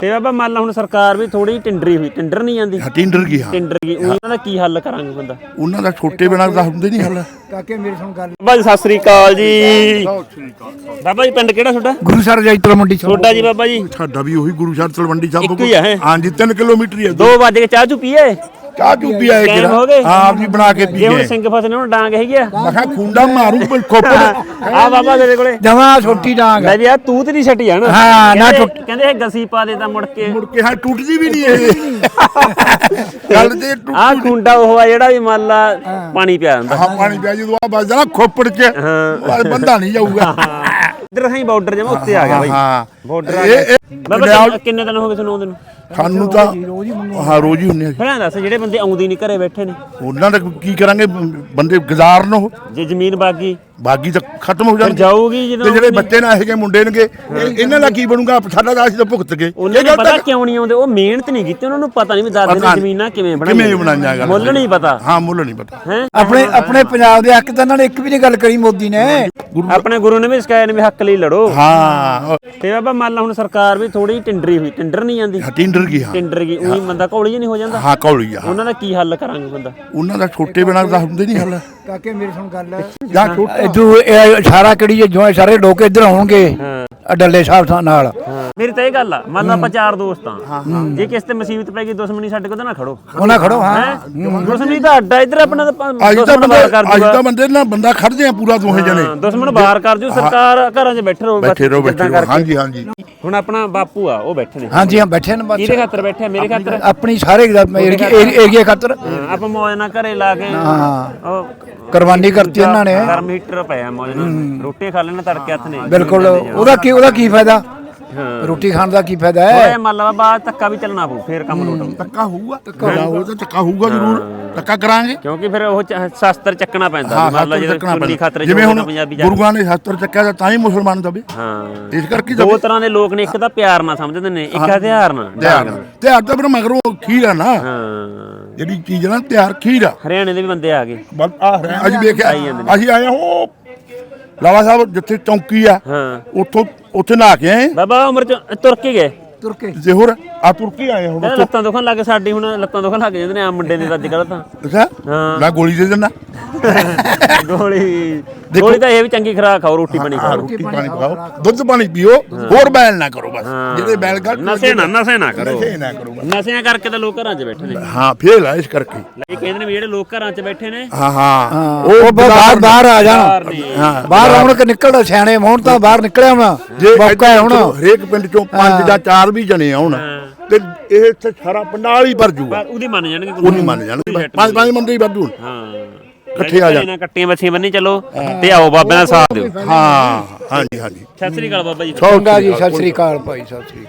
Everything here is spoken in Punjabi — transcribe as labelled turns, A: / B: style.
A: ਤੇ ਬਾਬਾ ਮੰਨ ਲਾ ਹੁਣ ਸਰਕਾਰ ਵੀ ਥੋੜੀ ਟਿੰਡਰੀ ਹੋਈ ਟਿੰਡਰ ਨਹੀਂ ਜਾਂਦੀ।
B: ਟਿੰਡਰ ਕੀ ਹਾਂ
A: ਟਿੰਡਰ ਗਈ ਉਹਨਾਂ ਦਾ ਕੀ ਹੱਲ ਕਰਾਂਗੇ ਬੰਦਾ?
B: ਉਹਨਾਂ ਦਾ ਛੋਟੇ ਬਿਨਾਂ ਦਾ ਹੁੰਦੇ ਨਹੀਂ ਹੱਲ।
C: ਕਾਕੇ ਮੇਰੀ ਸੁਣ ਗੱਲ।
A: ਬਾਬਾ ਜੀ ਸਤਿ ਸ੍ਰੀ ਅਕਾਲ ਜੀ। ਬਾਬਾ ਜੀ ਪਿੰਡ ਕਿਹੜਾ ਤੁਹਾਡਾ?
C: ਗੁਰੂ ਸਰ ਜੈਤਲ ਮੰਡੀ ਚ।
A: ਤੁਹਾਡਾ ਜੀ ਬਾਬਾ ਜੀ।
B: ਸਾਡਾ ਵੀ ਉਹੀ ਗੁਰੂ ਸਾਹਿਬ ਤਲਵੰਡੀ ਸਾਹਿਬ
A: ਇੱਕ ਹੀ ਹੈਂ?
B: ਹਾਂਜੀ 3 ਕਿਲੋਮੀਟਰ ਹੀ ਹੈ
A: 2 ਵਜੇ ਕੇ ਚਾਹ ਚੁ ਪੀਏ?
B: ਚਾਹ ਚੂ ਪੀ ਆਏ
A: ਟਾਈਮ ਹੋ ਗਏ?
B: ਹਾਂ ਆਪ ਜੀ ਬਣਾ ਕੇ
A: ਜੇ ਹੁਣ ਸਿੰਘ ਫਸਨੇ ਹੁਣ ਡਾਂਗ ਹੈਗੀ ਆ?
B: ਮੈਂ ਕਿਹਾ ਖੁੰਡਾ ਮਾਰੂ ਕੋਈ ਖੋਪੜ
A: ਆ ਬਾਬਾ ਤੇਰੇ ਕੋਲੇ।
C: ਜਮਾ ਛੋਟੀ ਡਾਂਗ
A: ਲੈ ਵੀ ਆ ਤੂੰ ਤੇ ਨਹੀਂ ਛੱਟੀ ਜਾਣਾ।
C: ਹਾਂ, ਨਾ
A: ਕਹਿੰਦੇ- ਕਹਿੰਦੇ ਇਹ ਗਸੀ ਪਾ ਦੇ ਤਾਂ ਮੁੜ ਕੇ।
B: ਮੁੜ ਕੇ ਹਾਂ ਟੁੱਟਦੀ ਵੀ ਨਹੀਂ ਇਹ। ਗੱਲ ਤੇ ਟੁੱਟ
A: ਆ ਖੁੰਡਾ ਉਹ ਆ ਜਿਹੜਾ ਵੀ ਮੰਨ ਲਾ ਪਾਣੀ ਪਿਆ ਜਾਂਦਾ
B: ਹਾਂ ਪਾਣੀ ਪਿਆ ਜਦੋਂ ਆ ਵੱਜਦਾ ਨਾ ਖੋਪੜ ਚ
A: ਹਾਂ।
B: ਬੰਦਾ ਨਹੀਂ ਜਾਊਗਾ।
A: ਇਧਰ ਹੀ ਬਾਰਡਰ ਜਮਾ ਉੱਤੇ ਆ ਗਿਆ ਬਾਈ।
B: ਹਾਂ।
A: ਬਾਰਡਰ ਆ
B: ਇਹ-
A: ਗਿਆ।
B: ਇਹ
A: ਬਾਬਾ
B: ਗਡਿਆਲ-
A: ਕਿੰਨੇ- ਕਿੰਨੇ ਦਿਨ ਹੋ ਗਏ ਤੁਹਾਨੂੰ ਆਉਂਦੇ ਨੂੰ?
B: ਸਾਨੂੰ ਤਾਂ ਹਾਂ ਰੋਜ਼ ਹੀ ਹੁੰਨੇ ਆ ਜੀ।
A: ਐਂ ਦੱਸ ਜਿਹੜੇ ਬੰਦੇ ਆਉਂਦੇ ਨਹੀਂ ਘਰੇ ਬੈਠੇ ਨੇ?
B: ਉਹਨਾਂ ਦਾ ਕੀ ਕਰਾਂਗੇ? ਬੰਦੇ ਗੁਜ਼ਾਰਨ ਉਹ।
A: ਜੇ ਜ਼ਮੀਨ ਬਾਗੀ?
B: ਬਾਗੀ ਤਾਂ ਖਤਮ ਹੋ
A: ਫਿਰ
B: ਜਾਣਗੇ
A: ਜਾਊਗੀ ਜਦੋਂ
B: ਤੇ ਜਿਹੜੇ ਬੱਚੇ ਨਾ ਇਹੋ ਜਿਹੇ ਮੁੰਡੇ ਨੇਗੇ ਇਹ- ਇਹਨਾਂ ਦਾ ਕੀ ਬਣੂਗਾ? ਸਾਡਾ ਤਾਂ ਅਸੀਂ ਤਾਂ ਭੁਗਤ ਗਏ।
A: ਉਹਨਾਂ ਨੂੰ ਪਤਾ ਕਿਉਂ ਨਹੀਂ ਆਉਂਦੇ? ਉਹ ਮਿਹਨਤ ਨਹੀਂ ਕੀਤੀ ਉਹਨਾਂ ਨੂੰ ਪਤਾ ਨਹੀਂ ਵੀ ਦਾਦੇ
B: ਪਤਾ
A: ਨੇ ਜ਼ਮੀਨਾਂ ਕਿਵੇਂ ਬਣਾਈਆਂ
B: ਕਿਵੇਂ ਬਣਾਈਆਂ ਗੱਲ
A: ਮੁੱਲ ਨਹੀਂ ਪਤਾ।
B: ਹਾਂ ਮੁੱਲ ਨਹੀਂ ਪਤਾ।
A: ਹੈ?
C: ਆਪਣੇ ਆਪਣੇ ਪੰਜਾਬ ਦੇ ਹੱਕ ਤਾਂ ਇਹਨਾਂ ਨੇ ਇੱਕ ਵੀ ਨਹੀਂ ਗੱਲ ਕਰੀ ਮੋਦੀ ਨੇ।
A: ਆਪਣੇ ਗੁਰੂ ਨੇ ਵੀ ਸਿਖਾਇਆ ਨੇ ਵੀ ਹੱਕ ਲਈ ਲੜੋ।
B: ਹਾਂ।
A: ਤੇ ਬਾਬਾ ਮੰਨ ਲਾ ਹੁਣ ਸਰਕਾਰ ਵੀ ਥੋੜੀ ਟਿੰਡਰੀ ਹੋਈ ਟਿੰਡਰ ਨਹੀਂ ਜਾਂਦੀ
B: ਟਿੰਡਰ ਕੀ ਹਾਂ।
A: ਟਿੰਡਰ ਗਈ ਉਹੀ ਬੰਦਾ ਘੋਲੀ ਜਿਹਾ ਨਹੀਂ ਹੋ ਜਾਂਦਾ?
B: ਹਾਂ ਕੌਲੀ ਆ
A: ਉਹਨਾਂ ਦਾ ਕੀ ਹੱਲ ਕਰਾਂਗੇ ਬੰਦਾ?
B: ਉਹਨਾਂ ਦਾ ਛੋਟੇ ਬਿਨਾਂ ਦਾ ਹੁੰਦੇ ਨਹੀਂ ਹੱਲ।
C: ਕਾਕੇ ਮੇਰੀ ਸੁਣ ਗੱਲ।
B: ਜਾਂ ਛੋਟਾ।
C: ਇਦੋਂ ਇਹ ਸਾਰਾ ਕਿਹੜੀ ਜੇ ਜੋ ਸਾਰੇ ਲੋਕ ਇੱਧਰ ਆਉਣਗੇ।
A: ਹਾਂ।
C: ਡੱਲੇ ਸਾਹਿਬ ਥਾਂ ਨਾਲ।
A: ਮੇਰੀ ਤਾਂ ਇਹ ਗੱਲ ਆ ਮੰਨ ਲਾ ਆਪਾਂ ਚਾਰ ਦੋਸਤ ਆ। ਜੇ ਕਿਸੇ ਤੇ ਮੁਸੀਬਤ ਪੈ ਗਈ ਦੁਸ਼ਮਣੀ ਸਾਡੇ ਕੋਲ ਤਾਂ ਨਾ ਖੜੋ।
C: ਉਹਨਾਂ ਖੜੋ ਹਾਂ?
A: ਦੁਸ਼ਮਣੀ ਤਾਂ ਅੱਡਾ ਇੱਧਰ ਆਪਣਾ ਤਾਂ
B: ਅੱਜ ਤਾਂ ਬੰਦੇ ਅੱਜ ਤਾਂ ਬੰਦੇ ਨਾ ਬੰਦਾ ਖੜਦੇ ਆ ਪੂਰਾ ਦੋਹੇ ਜਣੇ।
A: ਦੁਸ਼ਮਣ ਬਾਹਰ ਕਰ ਜੂ ਸਰਕਾਰ ਘਰਾਂ 'ਚ ਬੈਠੇ ਰਹੋ
B: ਬੈਠੇ ਰਹੋ ਬੈਠੇ ਰਹੋ। ਹਾਂਜੀ ਹਾਂਜੀ।
A: ਹੁਣ ਆਪਣਾ ਬਾਪੂ ਆ ਉਹ ਬੈਠੇ ਨੇ।
C: ਹਾਂਜੀ ਹਾਂ ਬੈਠੇ ਨੇ ਬਸ।
A: ਕਿਹਦੇ ਖਾਤਰ ਬੈਠੇ ਆ? ਮੇਰੇ ਖਾਤਰ?
C: ਆਪਣੀ ਸਾਰੇ ਏਰੀਆ ਖਾਤਰ।
A: ਆਪਾਂ ਮੌਜ ਨਾਲ ਘਰੇ ਲਾ ਕੇ
C: ਹਾਂ। ਕੁਰਬਾਨੀ ਕਰਤੀ ਇਹਨਾਂ ਨੇ।
A: ਗਰਮ ਹੀਟਰ ਪਿਆ ਮੌਜ ਨਾਲ। ਰੋਟੀ ਖਾ ਲੈਣਾ ਤੜਕੇ ਹੱਥ ਨੇ।
C: ਬਿਲਕੁਲ। ਉਹਦਾ ਕੀ ਉਹਦਾ ਕੀ ਫਾਇਦਾ?
A: ਹਾਂ।
C: ਰੋਟੀ ਖਾਣ ਦਾ ਕੀ ਫਾਇਦਾ ਹੈ?
A: ਓਏ ਮੰਨ ਲਾ ਬਾਅਦ ਧੱਕਾ ਵੀ ਚੱਲਣਾ ਪਊ ਫੇਰ ਕੰਮ ਲੋਟਾਉ
B: ਧੱਕਾ ਹੋਊਗਾ ਧੱਕਾ ਹੋਊਗਾ ਤਾਂ ਧੱਕਾ ਹੋਊਗਾ ਜ਼ਰੂਰ। ਧੱਕਾ ਕਰਾਂਗੇ।
A: ਕਿਉਂਕਿ ਫਿਰ ਉਹ ਚ- ਸ਼ਸਤਰ ਚੱਕਣਾ ਪੈਂਦਾ
B: ਹਾਂ
A: ਮੰਨ ਲਾ ਜਦੋਂ
B: ਚੱਕਣਾ
A: ਖਾਤਰ
B: ਪੈਂਦਾ। ਜਿਵੇਂ ਹੁਣ
A: ਪੰਜਾਬੀ ਜਾ
B: ਗੁਰੂਆਂ ਨੇ ਹੱਥ ਚੱਕਿਆ ਤਾਂ ਤਾਂ ਹੀ ਮੁਸਲਮਾਨ ਦਵੇ
A: ਹਾਂ।
B: ਇਸ ਕਰਕੇ
A: ਦੋ ਤਰ੍ਹਾਂ ਦੇ ਲੋਕ ਨੇ ਇੱਕ ਤਾਂ ਪਿਆਰ ਨਾਲ ਸਮਝਦੇ ਨੇ ਇੱਕ ਹਥਿਆਰ ਨਾਲ।
B: ਤਿਆਰ ਤਿਆਰ ਤਾਂ ਫਿਰ ਮਗਰੋਂ ਖੀਰ ਆ ਨਾ।
A: ਹਾਂ।
B: ਜਿਹੜੀ ਚੀਜ਼ ਨਾ ਤਿਆਰ ਖੀਰ ਆ।
A: ਹਰਿਆਣੇ ਦੇ ਵੀ ਬੰਦੇ ਆ ਗਏ।
B: ਬਸ ਆ ਰਿਹਾ ਅੱਜ ਵੇਖਿਆ ਅਸੀਂ ਆਏ ਹੋ ਲਾਵਾ ਸਾਹਿਬ ਜਿੱਥੇ ਚੌਂਕੀ ਆ
A: ਹਾਂ।
B: ਉੱਥੋਂ ਉੱਥੇ ਨਹਾ ਕੇ ਆਏ।
A: ਬਾਬਾ ਉਮਰ ਚ ਤੁਰ ਕੇ ਗਏ?
C: ਤੁਰ ਕੇ।
B: ਜ਼ੋਹਰ ਆ ਤੁਰਕੀ ਆਏ ਹੁਣ
A: ਲੱਤਾਂ ਦੁਖਣ ਲੱਗ ਸਾਡੀ ਹੁਣ ਲੱਤਾਂ ਦੁਖਣ ਲੱਗ ਜਾਂਦੇ ਨੇ ਆ ਮੁੰਡੇ ਨੇ ਅੱਜ ਕੱਲ ਤਾਂ
B: ਅੱਛਾ?
A: ਹਾਂ।
B: ਮੈਂ ਗੋਲੀ ਦੇ ਦਿੰਦਾ।
A: ਗੋਲੀ। ਗੋਲੀ ਤਾਂ ਇਹ ਵੀ ਚੰਗੀ ਖਰਾਕ ਖਾਓ ਰੋਟੀ ਪਾਣੀ ਖਾਓ।
B: ਰੋਟੀ ਪਾਣੀ ਪਕਾਓ ਦੁੱਧ ਪਾਣੀ ਪੀਓ ਹੋਰ ਬੈਲ ਨਾ ਕਰੋ ਬਸ। ਜਿਹੜੇ ਬੈਲ ਕਰ
A: ਨਸ਼ੇ ਨਾ ਨਸ਼ੇ ਨਾ ਕਰੋ।
B: ਨਸ਼ੇ ਨਾ ਕਰੋ ਬਸ।
A: ਨਸ਼ਿਆਂ ਕਰਕੇ ਤਾਂ ਲੋਕ ਘਰਾਂ 'ਚ ਬੈਠੇ ਨੇ।
B: ਹਾਂ ਫੇਲ ਆ ਇਸ ਕਰਕੇ।
A: ਇਹ ਕਹਿੰਦੇ ਨੇ ਵੀ ਜਿਹੜੇ ਲੋਕ ਘਰਾਂ 'ਚ ਬੈਠੇ ਨੇ
B: ਹਾਂ ਹਾਂ।
C: ਉਹ ਬਾਹਰ ਬਾਹਰ ਆ ਜਾਣ।
B: ਹਾਂ।
C: ਬਾਹਰ ਆਉਣ ਕਿ ਨਿਕਲਦਾ ਸਿਆਣੇ ਹੋਣ ਤਾਂ ਬਾਹਰ ਨਿਕਲਿਆ ਹੋਣਾ।
B: ਜੇ
C: ਮੌਕਾ ਹੈ ਹੁਣ।
B: ਚਲੋ ਹਰੇਕ ਪਿੰਡ ਚੋਂ ਪੰਜ ਜਾਂ ਚਾਰ ਵੀ ਜਣੇ ਆਉਣ ਤੇ ਇਹ ਇੱਥੇ ਸਾਰਾ ਪੰਡਾਲ ਹੀ ਭਰ ਜੂਗਾ।
A: ਪਰ ਉਹਦੀ ਮੰਨ ਜਾਣਗੇ
B: ਉਹ ਨਹੀਂ ਮੰਨ ਜਾਣਗੇ। ਪੰਜ ਪੰਜ ਬੰਦੇ ਹੀ ਵਾਧੂ ਹੋਣ।
A: ਹਾਂ।
B: ਇਕੱਠੇ ਆ ਜਾਣ।
A: ਨਾ ਕੱਟੀਆਂ ਬੱਚੀਆਂ ਬੰਨੀ ਚਲੋ ਤੇ ਆਓ ਬਾਬੇ ਦਾ ਸਾਥ ਦਿਓ।
B: ਹਾਂ ਹਾਂਜੀ ਹਾਂਜੀ।
A: ਸਤਿ ਸ੍ਰੀ ਅਕਾਲ ਬਾਬਾ ਜੀ।
C: ਚੰਗਾ ਜੀ ਸਤਿ ਸ੍ਰੀ ਅਕਾਲ ਭਾਈ ਸਤਿ ਸ੍ਰੀ ਅਕਾਲ।